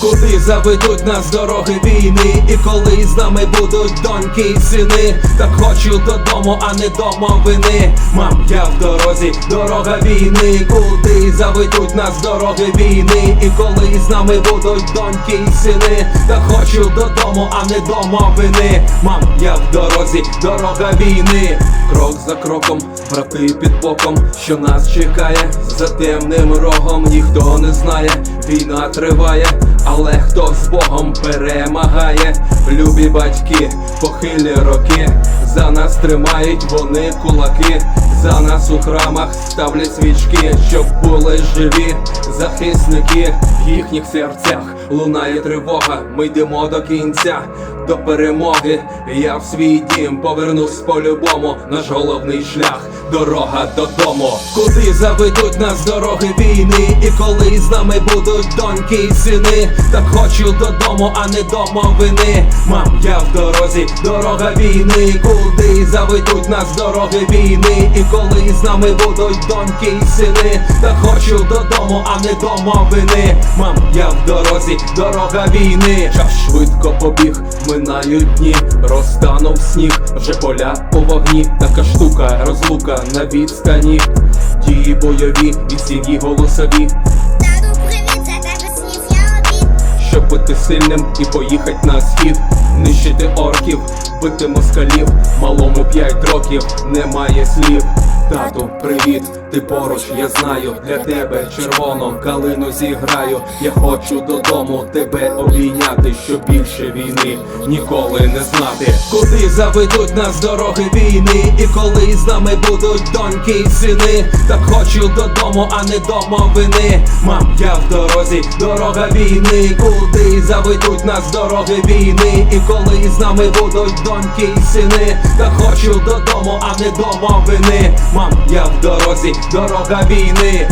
Куди заведуть нас дороги війни, і коли з нами будуть доньки і сини, так хочу додому, а не домовини. Мам, я в дорозі, дорога війни, куди заведуть нас дороги війни, і коли з нами будуть доньки і сини, так хочу додому, а не домовини. Мам, я в дорозі, дорога війни, крок за кроком, брати під боком, що нас чекає? За темним рогом, ніхто не знає, війна триває, але хто з Богом перемагає, любі батьки, похилі роки, за нас тримають вони кулаки, за нас у храмах ставлять свічки, щоб були живі захисники. В їхніх серцях лунає тривога, ми йдемо до кінця, до перемоги. Я в свій дім повернусь по-любому, наш головний шлях, дорога додому. Куди заведуть нас дороги війни, і коли з нами будуть доньки і сини, так хочу додому, а не домовини. Мам, я в дорозі, дорога війни, куди заведуть нас дороги війни, і коли з нами будуть доньки і сини, так хочу додому, а не домовини. Мам, я в дорозі, дорога війни. Час швидко побіг, минають дні, розтанув сніг, вже поля у вогні, така штука, розлука на відстані. Дії бойові і сім'ї голосові. Тату, привіт, за тебе снів я обід. Щоб бути сильним і поїхать на схід, нищити орків, бити москалів, малому п'ять років, немає слів. Тату, привіт, ти поруч, я знаю, для тебе червоно калину зіграю. Я хочу додому тебе обійняти, щоб більше війни ніколи не знати. Куди заведуть нас дороги війни, і коли з нами будуть доньки і сини, так хочу додому, а не домовини. Мам, я в дорозі, дорога війни, куди заведуть нас дороги війни, і коли з нами будуть доньки і сини, так хочу додому, а не домовини. Мам, я в дорозі, дорога війни.